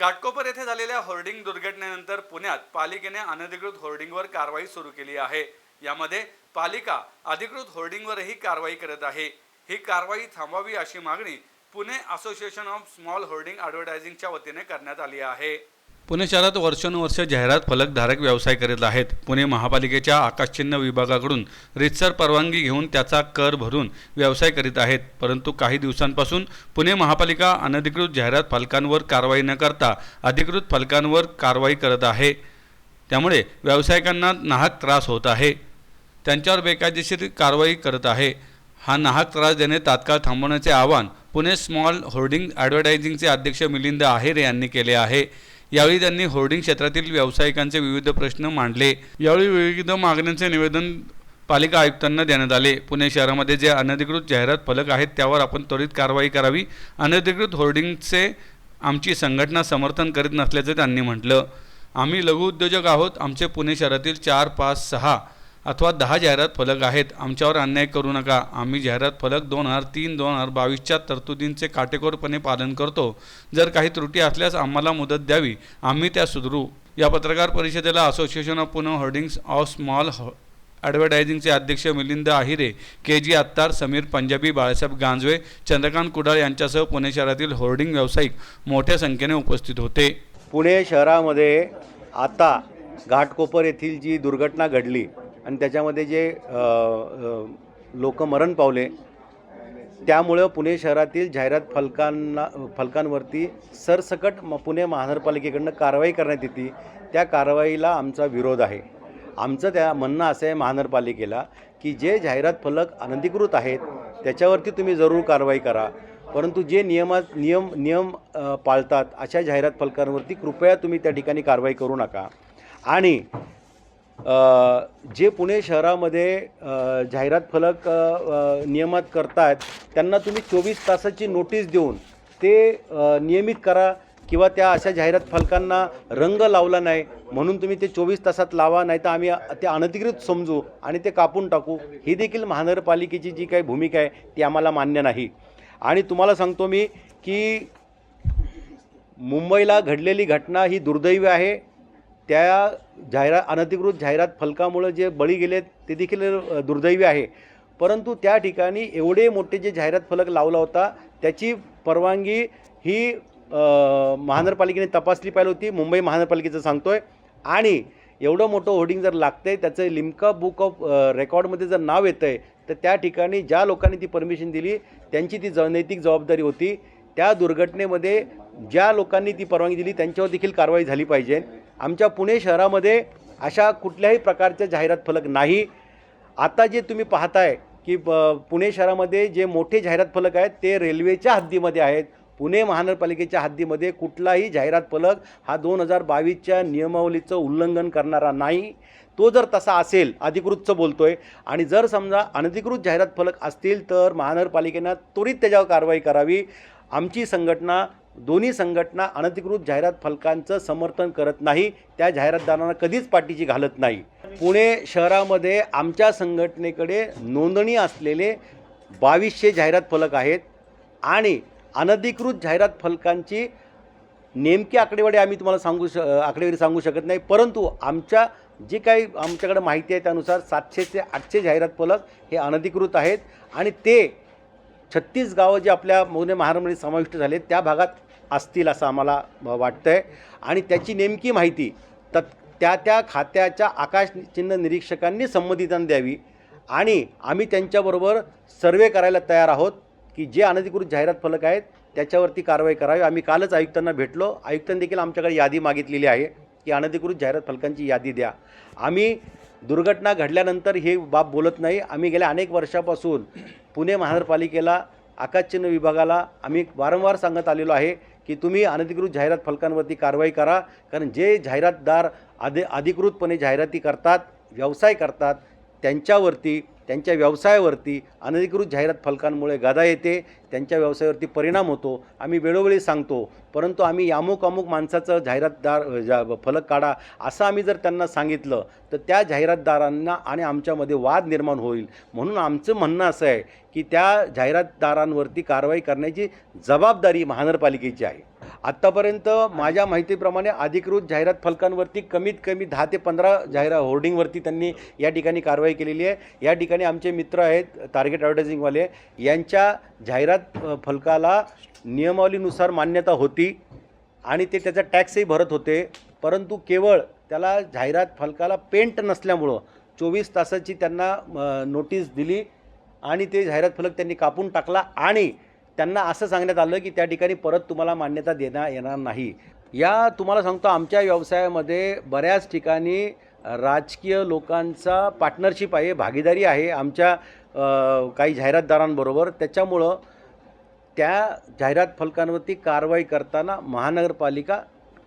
घाटकोपर येथे झालेल्या होर्डिंग दुर्घटनेनंतर पुण्यात पालिकेने अनधिकृत होर्डिंगवर कारवाई सुरू केली आहे. यामध्ये पालिका अधिकृत होर्डिंगवरही कारवाई करत आहे. ही कारवाई थांबवावी अशी मागणी Pune association of small hoarding ॲडव्हर्टायझिंगच्या वतीने करण्यात आली आहे. पुणे शहरात वर्षानुवर्ष जाहिरात फलकधारक व्यवसाय करीत आहेत. पुणे महापालिकेच्या आकाशचिन्ह विभागाकडून रितसर परवानगी घेऊन त्याचा कर भरून व्यवसाय करीत आहेत. परंतु काही दिवसांपासून पुणे महापालिका अनधिकृत जाहिरात फलकांवर कारवाई न करता अधिकृत फलकांवर कारवाई करत आहे. त्यामुळे व्यावसायिकांना नाहक त्रास होत आहे. त्यांच्यावर बेकायदेशीर कारवाई करत आहे. हा नाहक त्रास देणे तात्काळ थांबवण्याचे आवाहन पुणे स्मॉल होर्डिंग ॲडव्हर्टायझिंगचे अध्यक्ष मिलिंद आहेर यांनी केले आहे. यावेळी त्यांनी होर्डिंग क्षेत्रातील व्यावसायिकांचे विविध प्रश्न मांडले. यावेळी विविध मागण्यांचे निवेदन पालिका आयुक्तांना देण्यात आले. पुणे शहरामध्ये जे अनधिकृत जाहिरात फलक आहेत त्यावर आपण त्वरित कारवाई करावी. अनधिकृत होर्डिंगचे आमची संघटना समर्थन करीत नसल्याचे त्यांनी म्हटलं. आम्ही लघुउद्योजक आहोत. आमचे पुणे शहरातील चार पाच सहा अथवा दहा जाहिरात फलक आहेत आमच्यावर अन्याय करू नका. आम्ही जाहिरात फलक दोन हजार तीन दोन हजार बावीसच्या तरतुदींचे काटेकोरपणे पालन करतो. जर काही त्रुटी असल्यास आम्हाला मुदत द्यावी. आम्ही त्या सुधरू. या पत्रकार परिषदेला association of Pune hoardings of small ॲडव्हर्टायझिंगचे अध्यक्ष मिलिंद आहिरे के जी आत्तार समीर पंजाबी बाळासाहेब गांजवे चंद्रकांत कुडाळ यांच्यासह पुणे शहरातील होर्डिंग व्यावसायिक मोठ्या संख्येने उपस्थित होते. पुणे शहरामध्ये आता घाटकोपर येथील जी दुर्घटना घडली आणि त्याच्यामध्ये जे लोक मरण पावले त्यामुळं पुणे शहरातील जाहिरात फलकांना फलकांवरती सरसकट म पुणे महानगरपालिकेकडनं कारवाई करण्यात येते. त्या कारवाईला आमचा विरोध आहे. आमचं त्या म्हणणं असं आहे महानगरपालिकेला की जे जाहिरात फलक अनधिकृत आहेत त्याच्यावरती तुम्ही जरूर कारवाई करा. परंतु जे नियमात नियम नियम पाळतात अशा जाहिरात फलकांवरती कृपया तुम्ही त्या ठिकाणी कारवाई करू नका. आणि जे पुणे शहरामध्ये जाहिरात फलक नियमात करतायत त्यांना तुम्ही चोवीस तासाची नोटीस देऊन ते नियमित करा किंवा त्या अशा जाहिरात फलकांना रंग लावला नाही म्हणून तुम्ही ते चोवीस तासात लावा नाही तर आम्ही ते अनधिकृत समजू आणि ते कापून टाकू. ही देखील महानगरपालिकेची जी काही भूमिका आहे ती आम्हाला मान्य नाही. आणि तुम्हाला सांगतो मी की मुंबईला घडलेली घटना ही दुर्दैवी आहे. त्या जाहिरात अनधिकृत जाहिरात फलकामुळं जे बळी गेलेत ते देखील दुर्दैवी आहे. परंतु त्या ठिकाणी एवढे मोठे जे जाहिरात फलक लावला होता त्याची परवानगी ही महानगरपालिकेने तपासली पाहिजे होती. मुंबई महानगरपालिकेचं सांगतोय. आणि एवढं मोठं होर्डिंग जर लागतंय त्याचं लिमका बुक ऑफ रेकॉर्डमध्ये जर नाव येतं आहे तर त्या ठिकाणी ज्या लोकांनी ती परमिशन दिली त्यांची ती ज नैतिक जबाबदारी होती. त्या दुर्घटनेमध्ये ज्या लोकांनी ती परवानगी दिली त्यांच्यावर देखील कारवाई झाली पाहिजे. आमच्या पुणे शहरामध्ये अशा कुठल्याही प्रकारचे जाहिरात फलक नाही. आता जे तुम्ही पाहताय की ब- पुणे शहरामध्ये जे मोठे जाहिरात फलक आहेत ते रेल्वेच्या हद्दीमध्ये आहेत. पुणे महानगरपालिकेच्या हद्दीमध्ये कुठलाही जाहिरात फलक हा दोन हजार बावीसच्या नियमावलीचं उल्लंघन करणारा नाही. तो जर तसा असेल अधिकृतचं बोलतो आहे आणि जर समजा अनधिकृत जाहिरात फलक असतील तर महानगरपालिकेनं त्वरित त्याच्यावर कारवाई करावी. आमची संघटना दोन्ही संघटना अनधिकृत जाहिरात फलकांचं समर्थन करत नाही त्या जाहिरातदारांना कधीच पाठीची घालत नाही. पुणे शहरामध्ये आमच्या संघटनेकडे नोंदणी असलेले बावीसशे जाहिरात फलक आहेत आणि अनधिकृत जाहिरात फलकांची नेमकी आकडेवारी आम्ही तुम्हाला सांगू श आकडेवारी सांगू शकत नाही परंतु आमच्या जे काही आमच्याकडे माहिती आहे त्यानुसार सातशे ते आठशे जाहिरात फलक हे अनधिकृत आहेत आणि ते छत्तीस गावं जे आपल्या मौने महाराष्ट्रामध्ये समाविष्ट झाले त्या भागात असतील असं आम्हाला वाटतं आहे आणि त्याची नेमकी माहिती तत् त्या त्या खात्याच्या आकाशचिन्ह निरीक्षकांनी संमतीदान द्यावी. आणि आम्ही त्यांच्याबरोबर सर्वे करायला तयार आहोत की जे अनधिकृत जाहिरात फलक आहेत त्याच्यावरती कारवाई करावी. आम्ही कालच आयुक्तांना भेटलो. आयुक्तांनी देखील आमच्याकडे यादी मागितलेली आहे की अनधिकृत जाहिरात फलकांची यादी द्या. आम्ही दुर्घटना घडल्यानंतर हे बाब बोलत नाही. आम्ही गेल्या अनेक वर्षापासून पुणे महानगरपालिकेला आकाशचिन्ह विभागाला आम्ही वारंवार सांगत आलेलो आहे की तुम्ही अनधिकृत जाहिरात फलकांवरती कारवाई करा. कारण जे जाहिरातदार अधि अधिकृतपणे जाहिराती करतात व्यवसाय करतात त्यांच्यावरती त्यांच्या व्यवसायावरती अनधिकृत जाहिरात फलकांमुळे गदा येते त्यांच्या व्यवसायावरती परिणाम होतो. आम्ही वेळोवेळी सांगतो परंतु आम्ही अमुक अमुक माणसाचं जाहिरातदार जा फलक काढा असं आम्ही जर त्यांना सांगितलं तर त्या जाहिरातदारांना आणि आमच्यामध्ये वाद निर्माण होईल. म्हणून आमचं म्हणणं असं आहे की त्या जाहिरातदारांवरती कारवाई करण्याची जबाबदारी महानगरपालिकेची आहे. आत्तापर्यंत माझ्या माहितीप्रमाणे अधिकृत जाहिरात फलकांवरती कमीत कमी दहा ते पंधरा जाहिरा होर्डिंगवरती त्यांनी या ठिकाणी कारवाई केलेली आहे. या ठिकाणी आमचे मित्र आहेत टार्गेट ॲडव्हर्टायझिंगवाले यांच्या जाहिरात फलकाला नियमावलीनुसार मान्यता होती आणि ते त्याचा टॅक्सही भरत होते. परंतु केवळ त्याला जाहिरात फलकाला पेंट नसल्यामुळं चोवीस तासाची त्यांना नोटीस दिली आणि ते जाहिरात फलक त्यांनी कापून टाकला आणि त्यांना असं सांगण्यात आलं की त्या ठिकाणी परत तुम्हाला मान्यता देण्यात येणार नाही. या तुम्हाला सांगतो आमच्या व्यवसायामध्ये बऱ्याच ठिकाणी राजकीय लोकांचा पार्टनरशिप आहे भागीदारी आहे. आमच्या काही जाहिरातदारांबरोबर. त्याच्यामुळं त्या जाहिरात फलकांवरती कारवाई करताना महानगरपालिका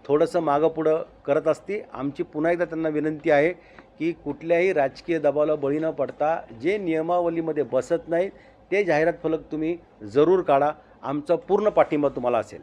थोडंसं मागं पुढं करत असते. आमची पुन्हा एकदा त्यांना विनंती आहे की कुठल्याही राजकीय दबावाला बळी न पडता जे नियमावलीमध्ये बसत नाहीत ते जाहिरात फलक तुम्ही जरूर काढा. आमचा पूर्ण पाठिंबा तुम्हाला असेल.